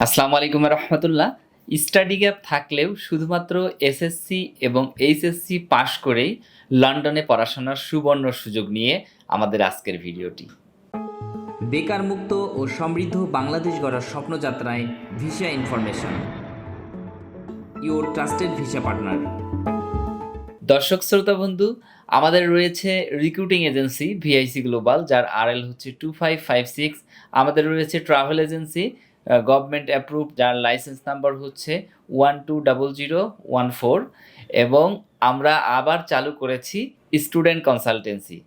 আসসালামু আলাইকুম রহমতুল্লাহ। Study gap থাকলেও শুধুমাত্র এসএসসি এবং এইচএসসি পাশ করেই লন্ডনে পড়াশোনার সুবর্ণ সুযোগ নিয়ে আমাদের আজকের ভিডিওটি। বেকার মুক্ত ও সমৃদ্ধ বাংলাদেশ গড়ার স্বপ্নযাত্রায় visa information. Your trusted visa partner দর্শক শ্রোতা বন্ধু আমাদের রয়েছে রিক্রুটিং এজেন্সি ভিআইসি গ্লোবাল যার আরএল হচ্ছে টু ফাইভ ফাইভ সিক্স আমাদের রয়েছে ট্রাভেল এজেন্সি গভর্নমেন্ট অ্যাপ্রুভ যার লাইসেন্স নাম্বার হচ্ছে one two double zero one four এবং আমরা আবার চালু করেছি স্টুডেন্ট কনসালটেন্সি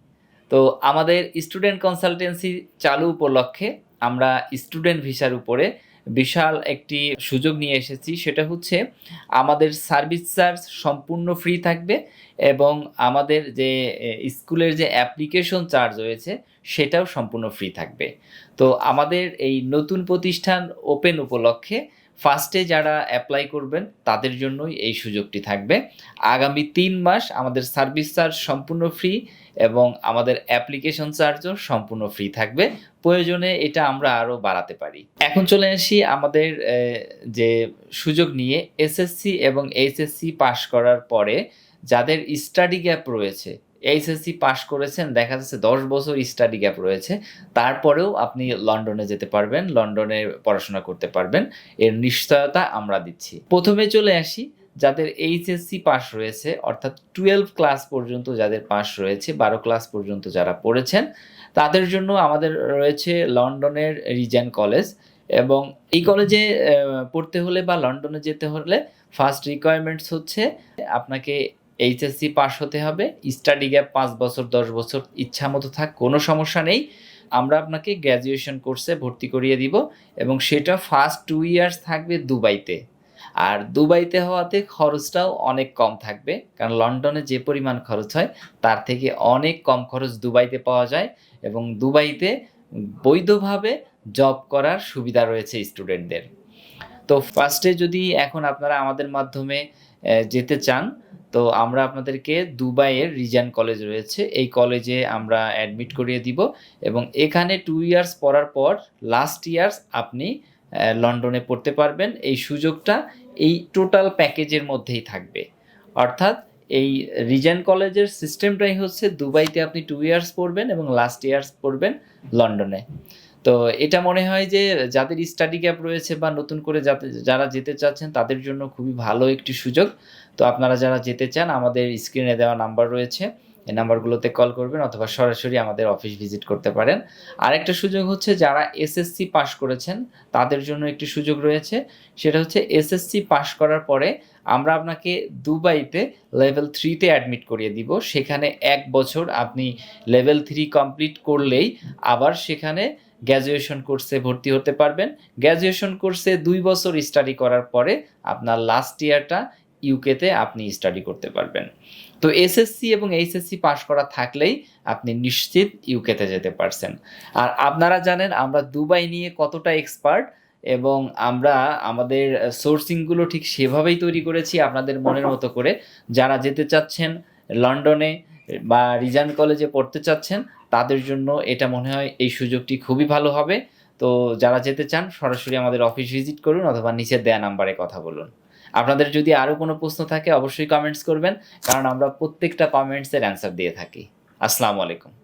তো আমাদের স্টুডেন্ট কনসালটেন্সি চালু উপলক্ষে আমরা স্টুডেন্ট ভিসার উপরে বিশাল একটি সুযোগ নিয়ে এসেছি। সেটা হচ্ছে আমাদের সার্ভিস চার্জ সম্পূর্ণ ফ্রি থাকবে এবং আমাদের যে স্কুলের যে অ্যাপ্লিকেশন চার্জ রয়েছে সেটাও সম্পূর্ণ ফ্রি থাকবে। তো আমাদের এই নতুন প্রতিষ্ঠান ওপেন উপলক্ষে ফার্স্টে যারা অ্যাপ্লাই করবেন, তাদের জন্যই এই সুযোগটি থাকবে। আগামী তিন মাস আমাদের সার্ভিস চার্জ সম্পূর্ণ ফ্রি এবং আমাদের অ্যাপ্লিকেশন চার্জও সম্পূর্ণ ফ্রি থাকবে। প্রয়োজনে এটা আমরা আরও বাড়াতে পারি। এখন চলে আসি আমাদের যে সুযোগ নিয়ে এসএসসি এবং এইচএসসি পাশ করার পরে যাদের স্টাডি গ্যাপ রয়েছে এইচএসসি পাশ করেছেন, দেখা যাচ্ছে দশ বছর স্টাডি গ্যাপ রয়েছে। তারপরেও আপনি লন্ডনে যেতে পারবেন, লন্ডনে পড়াশোনা করতে পারবেন। এর নিশ্চয়তা আমরা দিচ্ছি। প্রথমে চলে আসি, যাদের এইচএসসি পাস রয়েছে, অর্থাৎ টুয়েলভ ক্লাস পর্যন্ত যাদের পাস রয়েছে, বারো ক্লাস পর্যন্ত যারা পড়েছেন, তাদের জন্য আমাদের রয়েছে লন্ডনের রিজেন কলেজ এবং এই কলেজে পড়তে হলে বা লন্ডনে যেতে হলে ফার্স্ট রিকোয়ারমেন্টস হচ্ছে আপনাকে এইচএসসি পাস হতে হবে স্টাডি গ্যাপ পাঁচ বছর, দশ বছর, ইচ্ছা মতো থাক, কোনো সমস্যা নেই। আমরা আপনাকে গ্র্যাজুয়েশন কোর্সে ভর্তি করিয়ে দিব এবং সেটা ফার্স্ট টু ইয়ার্স থাকবে দুবাইতে। আর দুবাইতে হওয়াতে খরচটাও অনেক কম থাকবে, কারণ লন্ডনে যে পরিমাণ খরচ হয়, তার থেকে অনেক কম খরচ দুবাইতে পাওয়া যায় এবং দুবাইতে বৈধভাবে জব করার সুবিধা রয়েছে স্টুডেন্টদের তো ফার্স্টে যদি এখন আপনারা আমাদের মাধ্যমে যেতে চান তো আমরা আপনাদেরকে দুবাইয়ের রিজান কলেজ রয়েছে। এই কলেজে আমরা অ্যাডমিট করিয়ে দিব এবং এখানে টু ইয়ার্স পড়ার পর লাস্ট ইয়ার্স আপনি লন্ডনে পড়তে পারবেন। এই সুযোগটা এই টোটাল প্যাকেজের মধ্যেই থাকবে। অর্থাৎ এই রিজেন কলেজের সিস্টেমটাই হচ্ছে দুবাইতে আপনি টু ইয়ার্স পড়বেন এবং লাস্ট ইয়ার্স পড়বেন লন্ডনে। তো এটা মনে হয় যে যাদের স্টাডি গ্যাপ রয়েছে বা নতুন করে যারা যেতে চাচ্ছেন তাদের জন্য খুবই ভালো একটি সুযোগ। তো আপনারা যারা যেতে চান, আমাদের স্ক্রিনে দেওয়া নাম্বার রয়েছে। এই নাম্বারগুলোতে কল করবেন অথবা সরাসরি আমাদের অফিস ভিজিট করতে পারেন। আরেকটা সুযোগ হচ্ছে যারা এসএসসি পাশ করেছেন, তাদের জন্য একটি সুযোগ রয়েছে। সেটা হচ্ছে এসএসসি পাশ করার পরে আমরা আপনাকে দুবাইতে লেভেল থ্রিতে অ্যাডমিট করিয়ে দিব। সেখানে এক বছর আপনি লেভেল থ্রি কমপ্লিট করলেই আবার সেখানে গ্র্যাজুয়েশন কোর্সে ভর্তি হতে পারবেন। গ্র্যাজুয়েশন কোর্সে দুই বছর স্টাডি করার পরে আপনার লাস্ট ইয়ারটা ইউকেতে আপনি স্টাডি করতে পারবেন। তো এসএসসি এবং এইচএসসি পাশ করা থাকলেই আপনি নিশ্চিত ইউকেতে যেতে পারছেন। আর আপনারা জানেন, আমরা দুবাই নিয়ে কতটা এক্সপার্ট এবং আমরা আমাদের সোর্সিংগুলো ঠিক সেভাবেই তৈরি করেছি আপনাদের মনের মতো করে। যারা যেতে চাচ্ছেন লন্ডনে বা রিজান কলেজে পড়তে চাচ্ছেন তাদের জন্য এটা মনে হয় এই সুযোগটি খুবই ভালো হবে। তো যারা যেতে চান, সরাসরি আমাদের অফিস ভিজিট করুন অথবা নিচের দেয়া নাম্বারে কথা বলুন। আপনাদের যদি আরও কোনো প্রশ্ন থাকে, অবশ্যই কমেন্টস করবেন, কারণ আমরা প্রত্যেকটা কমেন্টসের অ্যান্সার দিয়ে থাকি। আসসালামু আলাইকুম।